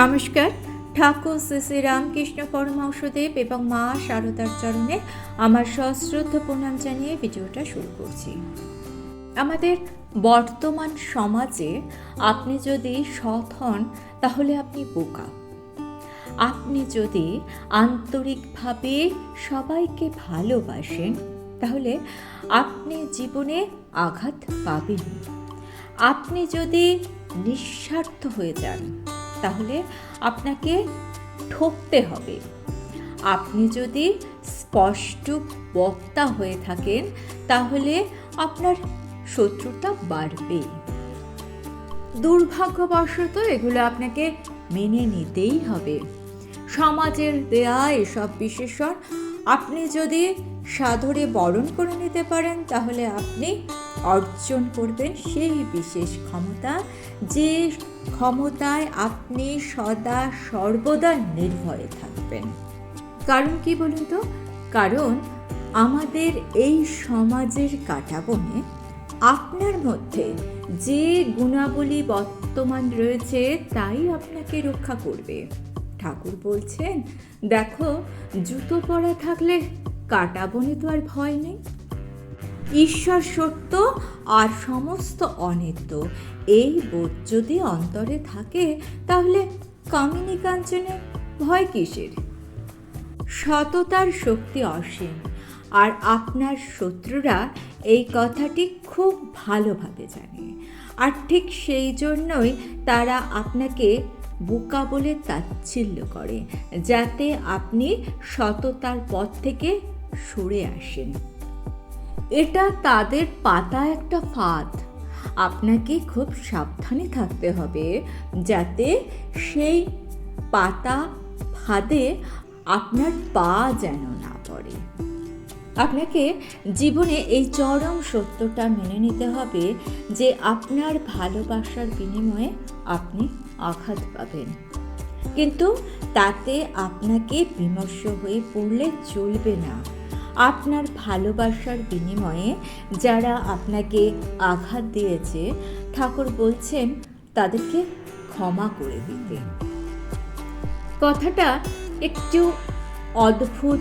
নমস্কার। ঠাকুর শ্রী শ্রী রামকৃষ্ণ পরমহংসদেব এবং মা শারদার চরণে আমার সশ্রদ্ধ প্রণাম জানিয়ে ভিডিওটা শুরু করছি। আমাদের বর্তমান সমাজে আপনি যদি সৎ হন, তাহলে আপনি বোকা। আপনি যদি আন্তরিকভাবে সবাইকে ভালোবাসেন, তাহলে আপনি জীবনে আঘাত পাবেন। আপনি যদি নিঃস্বার্থ হয়ে যান তাহলে আপনাকে ঠকতে হবে। আপনি যদি স্পষ্ট বক্তা হয়ে থাকেন, তাহলে আপনার শত্রুতা বাড়বে। দুর্ভাগ্যবশত এগুলো আপনাকে মেনে নিতেই হবে। সমাজের দেয়া এসব বিশেষণ আপনি যদি সাদরে বরণ করে নিতে পারেন, তাহলে আপনি অর্জন করবেন সেই বিশেষ ক্ষমতা যে ক্ষমতায় আপনি সদা সর্বদা নির্ভয়ে থাকবেন। কারণ কি বলুন তো? কারণ আমাদের এই সমাজের কাটাবনে আপনার মধ্যে যে গুণাবলী বর্তমান রয়েছে তাই আপনাকে রক্ষা করবে। ঠাকুর বলছেন, দেখো, জুতো পরা থাকলে কাটা বনে তো আর ভয় নেই। ঈশ্বর সত্য আর সমস্ত অনিত্য। এই বোধ যদি অন্তরে থাকে, তাহলে কামিনী কাঞ্চনে ভয় কিসের? সততার শক্তি অসীম, আর আপনার শত্রুরা এই কথাটি খুব ভালোভাবে জানে। আর ঠিক সেই জন্যই তারা আপনাকে বোকা বলে তাচ্ছিল্য করে, যাতে আপনি সততার পথ থেকে সরে আসেন। এটা তাদের পাতা একটা ফাঁদ। আপনাকে খুব সাবধানে থাকতে হবে যাতে সেই পাতা ফাঁদে আপনার পা যেন না পড়ে। আপনাকে জীবনে এই চরম সত্যটা মেনে নিতে হবে যে আপনার ভালোবাসার বিনিময়ে আপনি আঘাত পাবেন। কিন্তু তাতে আপনাকে বিমর্ষ হয়ে পড়লে চলবে না। আপনার ভালোবাসার বিনিময়ে যারা আপনাকে আঘাত দিয়েছে, ঠাকুর বলছেন তাদেরকে ক্ষমা করে দিতে। কথাটা একটু অদ্ভুত,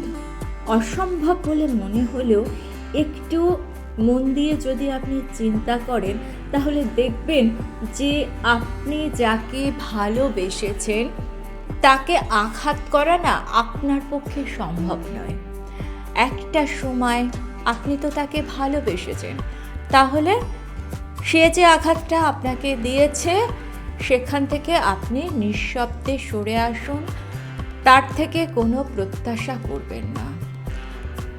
অসম্ভব বলে মনে হলেও একটু মন দিয়ে যদি আপনি চিন্তা করেন, তাহলে দেখবেন যে আপনি যাকে ভালোবেসেছেন, তাকে আঘাত করা না আপনার পক্ষে সম্ভব নয়। একটা সময় আপনি তো তাকে ভালোবেসেছেন। তাহলে সে যে আঘাতটা আপনাকে দিয়েছে, সেখান থেকে আপনি নিঃশব্দে সরে আসুন। তার থেকে কোনো প্রত্যাশা করবেন না।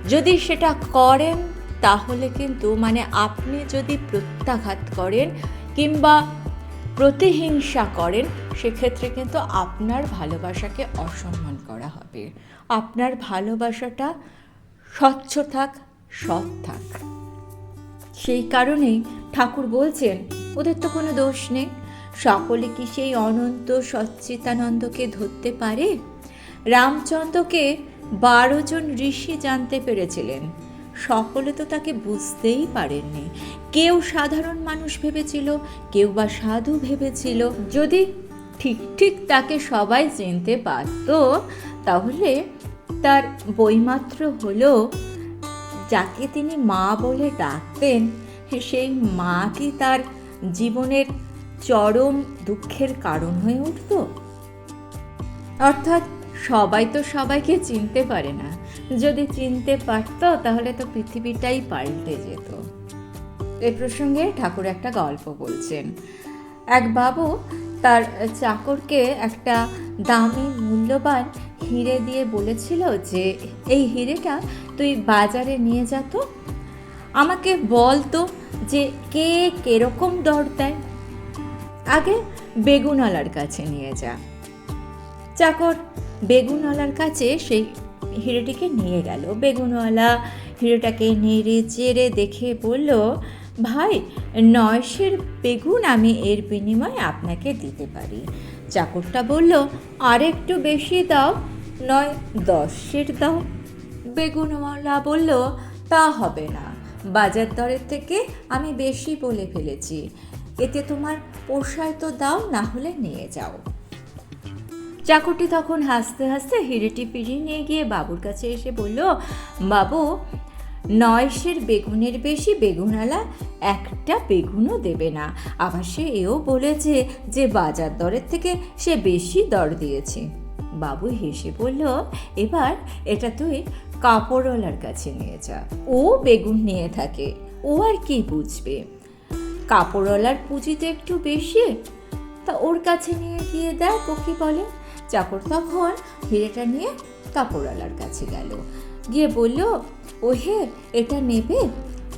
যদি সেটা করেন, তাহলে কিন্তু মানে আপনি যদি প্রত্যাঘাত করেন কিংবা প্রতিহিংসা করেন, সেক্ষেত্রে কিন্তু আপনার ভালোবাসাকে অসম্মান করা হবে। আপনার ভালোবাসাটা স্বচ্ছ থাক, সৎ থাক। সেই কারণেই ঠাকুর বলছেন, ওদের তো কোনো দোষ নেই। সকলে কি সেই অনন্ত সচ্চিতানন্দকে ধরতে পারে? রামচন্দ্রকে বারো জন ঋষি জানতে পেরেছিলেন। সকলে তো তাকে বুঝতেই পারেননি। কেউ সাধারণ মানুষ ভেবেছিল, কেউ বা সাধু ভেবেছিল। যদি ঠিক ঠিক তাকে সবাই চিনতে পারত, তাহলে তার বইমাত্র হলো, যাকে তিনি মা বলে ডাকতেন সেই মা কি তার জীবনের চরম দুঃখের কারণ হয়ে উঠত অর্থাৎ সবাই তো সবাইকে চিনতে পারে না। যদি চিনতে পারত, তাহলে তো পৃথিবীটাই পাল্টে যেত। এ প্রসঙ্গে ঠাকুর একটা গল্প বলছেন। এক বাবু তার চাকরকে একটা দামি, মূল্যবান হিরে দিয়ে বলেছিল যে, এই হিরেটা তুই বাজারে নিয়ে যা তো। আমাকে বল তো যে কে কেরকম দর দেয়। আগে বেগুনওয়ালার কাছে নিয়ে যা। চাকর বেগুনওয়ালার কাছে সেই হিরেটিকে নিয়ে গেল। বেগুনওয়ালা হিরেটাকে নেড়ে চেড়ে দেখে বলল, ভাই, নয়শের বেগুন আমি এর বিনিময়ে আপনাকে দিতে পারি। চাকরটা বলল, আরেকটু বেশি দাও। নয় দশের দাও বেগুনওয়ালা বলল, তা হবে না। বাজার দরের থেকে আমি বেশি বলে ফেলেছি। এতে তোমার পোষায় তো দাও না হলে নিয়ে যাও। চাকরটি তখন হাসতে হাসতে হিরেটি ফিরিয়ে নিয়ে গিয়ে বাবুর কাছে এসে বলল, বাবু, নয়শের বেগুনের বেশি বেগুনালা একটা বেগুনও দেবে না। আবার সে এও বলেছে যে বাজার দরের থেকে সে বেশি দর দিয়েছে। বাবু হেসে বলল, এবার এটা তুই কাপড়ওয়ালার কাছে নিয়ে যা। ও বেগুন নিয়ে থাকে। ও আর কি বুঝবে? কাপড়ওয়ালার পুঁজি তো একটু বেশি। তা ওর কাছে নিয়ে গিয়ে দেখ ও কি বলে। চাকর তখন হিরেটা নিয়ে কাপড়ওয়ালার কাছে গেল। গিয়ে বলল ও হে এটা নেবে?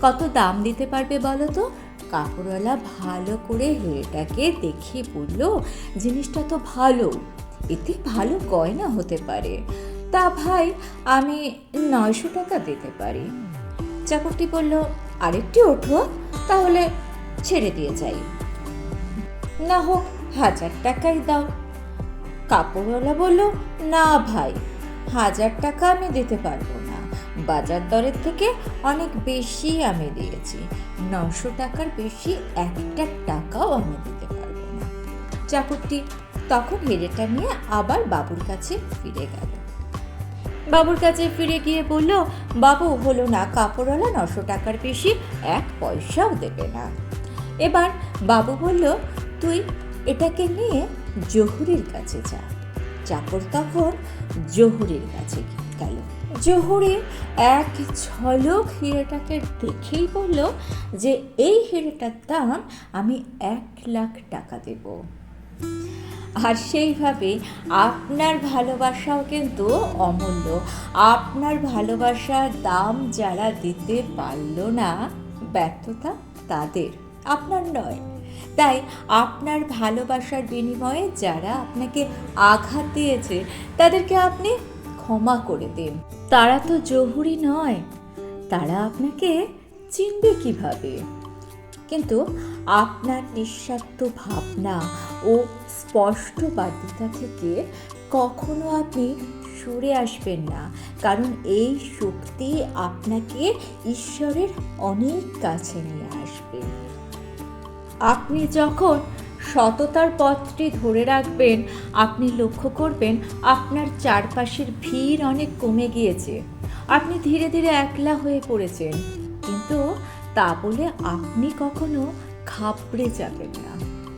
কত দাম দিতে পারবে বলো তো? কাপড়ওয়ালা ভালো করে হিরেটাকে দেখে বলল, জিনিসটা তো ভালো। এতে ভালো গয়না হতে পারে। তা ভাই, আমি নয়শো টাকা দিতে পারি। চাকরটি বলল, আরেকটি ওঠো, তাহলে ছেড়ে দিয়ে যাই। না হোক, হাজার টাকাই দাও। কাপড়ওয়ালা বলল, না ভাই, হাজার টাকা আমি দিতে পারব না। বাজার দরের থেকে অনেক বেশি আমি দিয়েছি। নশো টাকার বেশি একটা টাকাও আমি দিতে পারব না। চাকরটি তখন হেরেটা নিয়ে আবার বাবুর কাছে ফিরে গেল। বাবুর কাছে ফিরে গিয়ে বলল, বাবু, হলো না, কাপড়ওয়ালা নশো টাকার বেশি এক পয়সাও দেবে না। এবার বাবু বলল, তুই এটাকে নিয়ে জহুরির কাছে যা। চাকর তখন জহুরির কাছে গেল। জহুরি এক ঝলক হিরেটাকে দেখেই বলল যে, এই হিরেটার দাম আমি এক লাখ টাকা দেবো। আর সেইভাবে আপনার ভালোবাসাও কিন্তু অমূল্য। আপনার ভালোবাসার দাম যারা দিতে পারল না, ব্যর্থতা তাদের, আপনার নয়। তাই আপনার ভালোবাসার বিনিময়ে যারা আপনাকে আঘাত দিয়েছে, তাদেরকে আপনি ক্ষমা করে দিন। তারা তো জহুরি নয়, তারা আপনাকে চিনবে কীভাবে? কিন্তু আপনার নিঃস্বার্থ ভাবনা ও স্পষ্ট বাধ্যতা থেকে কখনো আপনি সরে আসবেন না। কারণ এই শক্তি আপনাকে ঈশ্বরের অনেক কাছে নিয়ে আসবে। আপনি যখন সততার পথটি ধরে রাখবেন, আপনি লক্ষ্য করবেন আপনার চারপাশের ভিড় অনেক কমে গিয়েছে। আপনি ধীরে ধীরে একলা হয়ে পড়েছেন। কিন্তু তা বলে আপনি কখনো ঘাবড়ে যাবেন না,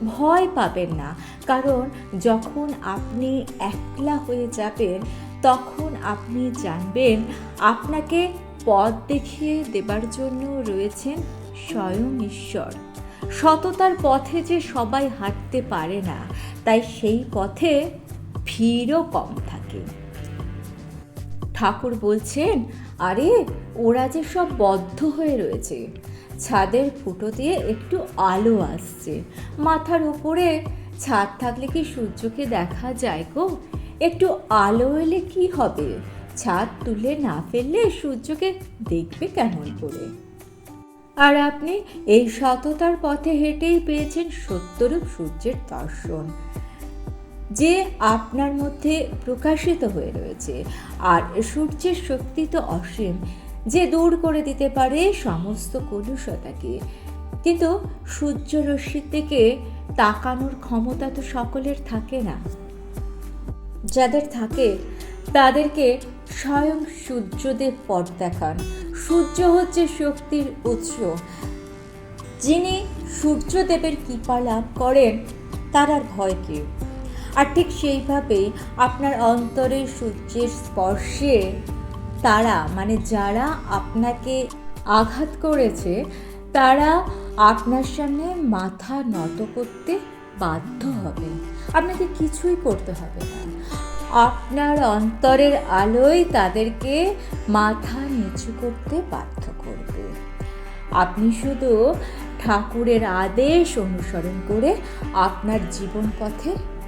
ভয় পাবেন না। কারণ যখন আপনি একলা হয়ে যাবেন, তখন আপনি জানবেন আপনাকে পথ দেখিয়ে দেবার জন্য রয়েছেন স্বয়ং ঈশ্বর। সততার পথে যে সবাই হাঁটতে পারে না, তাই সেই পথে ভিড়ও কম থাকে। ঠাকুর বলছেন আরে, ওরা যে সব বদ্ধ হয়ে রয়েছে। ছাদের ফুটো দিয়ে একটু আলো আসছে। মাথার উপরে ছাদ থাকলে কি সূর্যকে দেখা যায় গো? একটু আলো এলে কি হবে? ছাদ তুলে না ফেললে সূর্যকে দেখবে কেমন করে? আর আপনি এই সততার পথে হেঁটেই পেয়েছেন সত্যরূপ সূর্যের দর্শন। যে আপনার মধ্যে প্রকাশিত হয়ে রয়েছে। আর সূর্যের শক্তি তো অসীম, যে দূর করে দিতে পারে সমস্ত কলুষতাকে। কিন্তু সূর্য রশ্মির থেকে তাকানোর ক্ষমতা তো সকলের থাকে না। যাদের থাকে, তাদেরকে স্বয়ং সূর্যদেব পথ দেখান। সূর্য হচ্ছে শক্তির উৎস। যিনি সূর্যদেবের কৃপা লাভ করেন, তার আর ভয় কি আর ঠিক সেইভাবে আপনার অন্তরের সূর্যের স্পর্শে তারা মানে যারা আপনাকে আঘাত করেছে, তারা আপনার সামনে মাথা নত করতে বাধ্য হবে। আপনাকে কিছুই করতে হবে না। আপনার অন্তরের আলোয় তাদেরকে মাথা নিচু করতে বাধ্য করবে। আপনি শুধু ঠাকুরের আদেশ অনুসরণ করে আপনার জীবন পথে